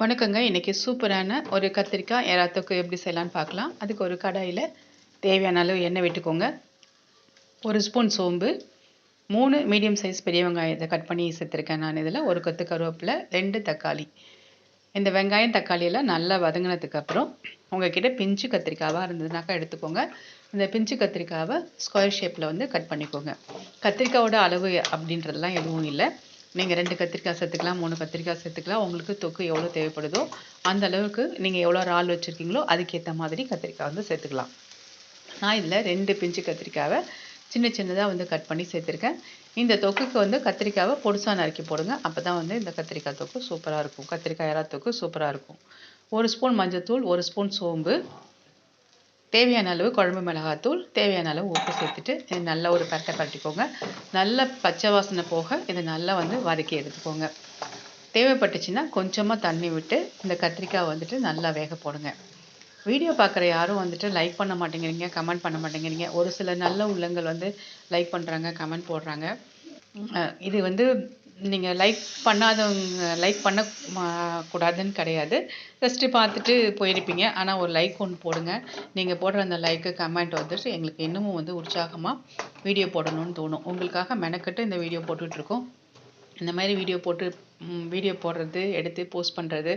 வணக்கங்க. இன்றைக்கி சூப்பரான ஒரு கத்திரிக்காய் எல்லாத்துக்கும் எப்படி செய்யலான்னு பார்க்கலாம். அதுக்கு ஒரு கடாயில் தேவையான அளவு எண்ணெய் விட்டுக்கோங்க. ஒரு ஸ்பூன் சோம்பு மூணு மீடியம் சைஸ் பெரிய வெங்காயத்தை கட் பண்ணி சேர்த்துருக்கேன் நான் இதில். ஒரு கொத்து கருவேப்பிலை ரெண்டு தக்காளி. இந்த வெங்காயம் தக்காளியெல்லாம் நல்லா வதங்கினதுக்கப்புறம் உங்ககிட்ட பிஞ்சு கத்திரிக்காவாக இருந்ததுனாக்கா எடுத்துக்கோங்க. இந்த பிஞ்சு கத்திரிக்காவை ஸ்கொயர் ஷேப்பில் வந்து கட் பண்ணிக்கோங்க. கத்திரிக்காவோட அளவு அப்படின்றதெல்லாம் எதுவும் இல்லை. நீங்கள் ரெண்டு கத்திரிக்காய் சேர்த்துக்கலாம் மூணு கத்திரிக்காய் சேர்த்துக்கலாம். உங்களுக்கு தொக்கு எவ்வளோ தேவைப்படுதோ அந்த அளவுக்கு நீங்கள் எவ்வளோ இறால் வச்சுருக்கீங்களோ அதுக்கேற்ற மாதிரி கத்திரிக்காய் வந்து சேர்த்துக்கலாம். நான் இதில் ரெண்டு பிஞ்சு கத்திரிக்காவை சின்ன சின்னதாக வந்து கட் பண்ணி சேர்த்துருக்கேன். இந்த தொக்குக்கு வந்து கத்திரிக்காவை பொடிசாக நறுக்கி போடுங்க. அப்போ தான் வந்து இந்த கத்திரிக்காய் தொக்கு சூப்பராக இருக்கும். கத்திரிக்காய் இறா தொக்கு சூப்பராக இருக்கும். ஒரு ஸ்பூன் மஞ்சள்தூள் ஒரு ஸ்பூன் சோம்பு தேவையான அளவு குழம்பு மிளகாத்தூள் தேவையான அளவு உப்பு சேர்த்துட்டு இது நல்லா ஒரு பரட்டை பரட்டிக்கோங்க. நல்ல பச்சை வாசனை போக இதை நல்லா வந்து வதக்கி எடுத்துக்கோங்க. தேவைப்பட்டுச்சுன்னா கொஞ்சமாக தண்ணி விட்டு இந்த கத்திரிக்காய் வந்துட்டு நல்லா வேக போடுங்க. வீடியோ பார்க்குற யாரும் வந்துட்டு லைக் பண்ண மாட்டேங்கிறீங்க கமெண்ட் பண்ண மாட்டேங்கிறீங்க. ஒரு சில நல்ல உள்ளங்கள் வந்து லைக் பண்ணுறாங்க கமெண்ட் போடுறாங்க. இது வந்து நீங்கள் லைக் பண்ணாதவங்க லைக் பண்ண கூடாதுன்னு கிடையாது. ஃபஸ்ட்டு பார்த்துட்டு போயிருப்பீங்க. ஆனால் ஒரு லைக் ஒன்று போடுங்க. நீங்கள் போடுற அந்த லைக்கு கமெண்ட் வந்துட்டு எங்களுக்கு இன்னமும் வந்து உற்சாகமாக வீடியோ போடணும்னு தோணும். உங்களுக்காக மெனக்கட்டு இந்த வீடியோ போட்டுட்ருக்கோம். இந்த மாதிரி வீடியோ போட்டு வீடியோ போடுறது எடுத்து போஸ்ட் பண்ணுறது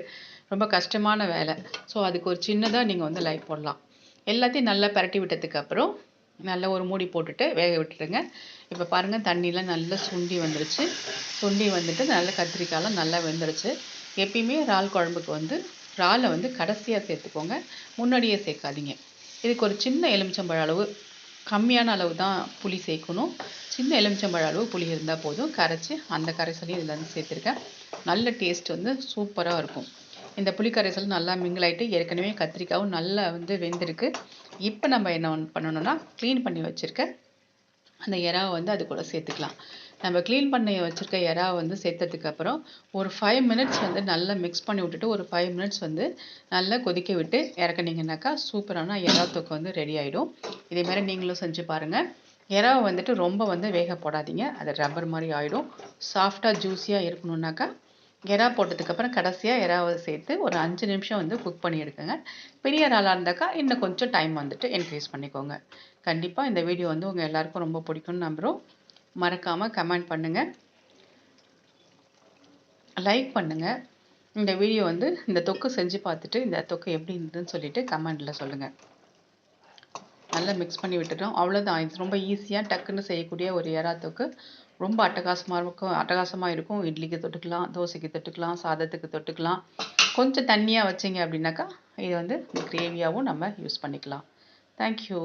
ரொம்ப கஷ்டமான வேலை. ஸோ அதுக்கு ஒரு சின்னதாக நீங்கள் வந்து லைக் போடலாம். எல்லாத்தையும் நல்லா பரட்டி விட்டதுக்கு அப்புறம் நல்லா ஒரு மூடி போட்டுட்டு வேக விட்டுடுங்க. இப்போ பாருங்கள் தண்ணியெலாம் நல்லா சுண்டி வந்துருச்சு. சுண்டி வந்துட்டு நல்ல கத்திரிக்காயெலாம் நல்லா வெந்துருச்சு. எப்பயுமே இறால் குழம்புக்கு வந்து இறாலை வந்து கடைசியாக சேர்த்துக்கோங்க. முன்னாடியே சேர்க்காதீங்க. இதுக்கு ஒரு சின்ன எலுமிச்சம்பழ அளவு கம்மியான அளவு தான் புளி சேர்க்கணும். சின்ன எலுமிச்சம்பழ அளவு புளி இருந்தால் போதும். கரைச்சி அந்த கரைசலையும் இதில் வந்து சேர்த்துருக்கேன். நல்ல டேஸ்ட் வந்து சூப்பராக இருக்கும். இந்த புளி நல்லா நல்லா மிங்கிளாயிட்டு ஏற்கனவே கத்திரிக்காவும் நல்லா வந்து வெந்திருக்கு. இப்போ நம்ம என்ன பண்ணணும்னா க்ளீன் பண்ணி வச்சுருக்க அந்த எறாவை வந்து அது கூட சேர்த்துக்கலாம். நம்ம க்ளீன் பண்ணி வச்சுருக்க எறாவை வந்து சேர்த்ததுக்கப்புறம் ஒரு ஃபைவ் மினிட்ஸ் வந்து நல்லா மிக்ஸ் பண்ணி விட்டுட்டு ஒரு ஃபைவ் மினிட்ஸ் வந்து நல்லா கொதிக்க விட்டு இறக்குனீங்கன்னாக்கா சூப்பரான எறா தொக்கு வந்து ரெடி ஆகிடும் இதேமாதிரி நீங்களும் செஞ்சு பாருங்கள் எறாவை வந்துட்டு ரொம்ப வந்து வேக போடாதீங்க. அது ரப்பர் மாதிரி ஆகிடும் சாஃப்டாக ஜூஸியாக இருக்கணுன்னாக்கா எறா போட்டதுக்கப்புறம் கடைசியாக எறாவை சேர்த்து ஒரு அஞ்சு நிமிஷம் வந்து குக் பண்ணி எடுக்குங்க பெரிய இறாலாக இருந்தாக்கா இன்னும் கொஞ்சம் டைம் வந்துட்டு இன்க்ரீஸ் பண்ணிக்கோங்க. கண்டிப்பாக இந்த வீடியோ வந்து உங்கள் எல்லாருக்கும் ரொம்ப பிடிக்கும்னு நம்புகிறோம் மறக்காமல் கமெண்ட் பண்ணுங்கள் லைக் பண்ணுங்கள் இந்த வீடியோ வந்து இந்த தொக்கு செஞ்சு பார்த்துட்டு இந்த தொக்கு எப்படி இருந்ததுன்னு சொல்லிட்டு கமெண்டில் சொல்லுங்கள் நல்லா மிக்ஸ் பண்ணி விட்டுட்டோம். அவ்வளோதான் இது ரொம்ப ஈஸியாக டக்குன்னு செய்யக்கூடிய ஒரு எறா தொக்கு. ரொம்ப அட்டகாசமாக இருக்கும். அட்டகாசமாக இருக்கும். இட்லிக்கு தொட்டுக்கலாம் தோசைக்கு தொட்டுக்கலாம் சாதத்துக்கு தொட்டுக்கலாம். கொஞ்சம் தண்ணியாக வச்சிங்க அப்படின்னாக்கா இது வந்து கிரேவியாகவும் நம்ம யூஸ் பண்ணிக்கலாம். தேங்க்யூ